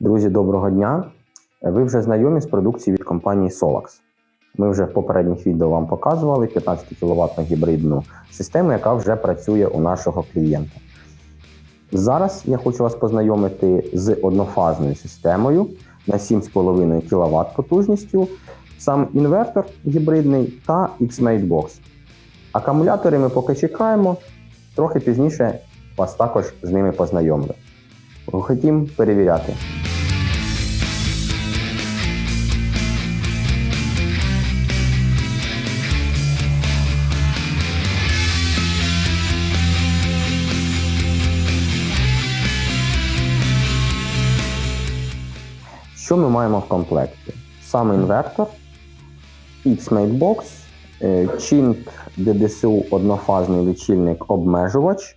Друзі, доброго дня! Ви вже знайомі з продукцією від компанії Solax. Ми вже в попередніх відео вам показували 15 кВт гібридну систему, яка вже працює у нашого клієнта. Зараз я хочу вас познайомити з однофазною системою на 7,5 кВт потужністю, сам інвертор гібридний та Xmate Box. Акумулятори ми поки чекаємо, трохи пізніше вас також з ними познайомлю. Хотім перевіряти. Що ми маємо в комплекті? Сам інвертор, Xmate Box, е, Chint DDSU однофазний лічильник обмежувач.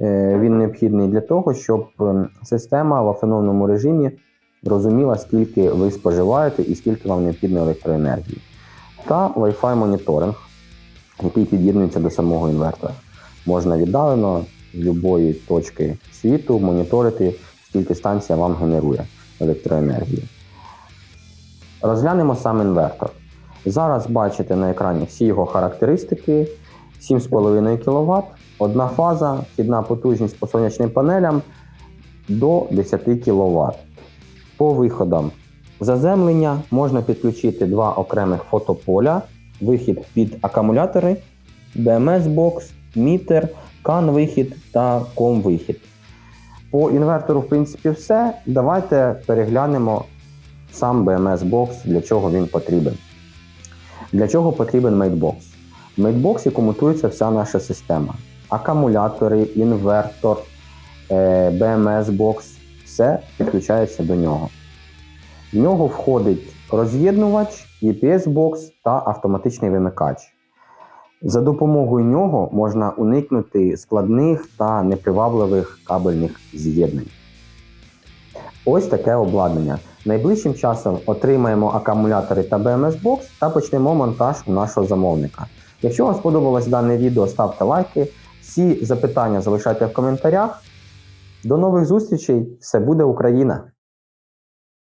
Е, Він необхідний для того, щоб ем, система в автономному режимі розуміла, скільки ви споживаєте і скільки вам необхідно електроенергії. Та Wi-Fi моніторинг, який під'єднується до самого інвертора. Можна віддалено з будь-якої точки світу моніторити, скільки станція вам генерує електроенергії. Розглянемо сам інвертор. Зараз бачите на екрані всі його характеристики: 7,5 кВт, одна фаза, вхідна потужність по сонячним панелям до 10 кВт. По виходам заземлення можна підключити два окремих фотополя, вихід під акумулятори, BMS-бокс, мітер, CAN-вихід та COM-вихід. По інвертору, в принципі, все. Давайте переглянемо сам BMS-бокс, для чого він потрібен. Для чого потрібен Matebox? В Matebox комутується вся наша система. Акумулятори, інвертор, е, BMS-бокс, все підключається до нього. В нього входить роз'єднувач, EPS-бокс та автоматичний вимикач. За допомогою нього можна уникнути складних та непривабливих кабельних з'єднань. Ось таке обладнання. Найближчим часом отримаємо акумулятори та BMS-бокс та почнемо монтаж у нашого замовника. Якщо вам сподобалось дане відео, ставте лайки. Всі запитання залишайте в коментарях. До нових зустрічей! Все буде Україна!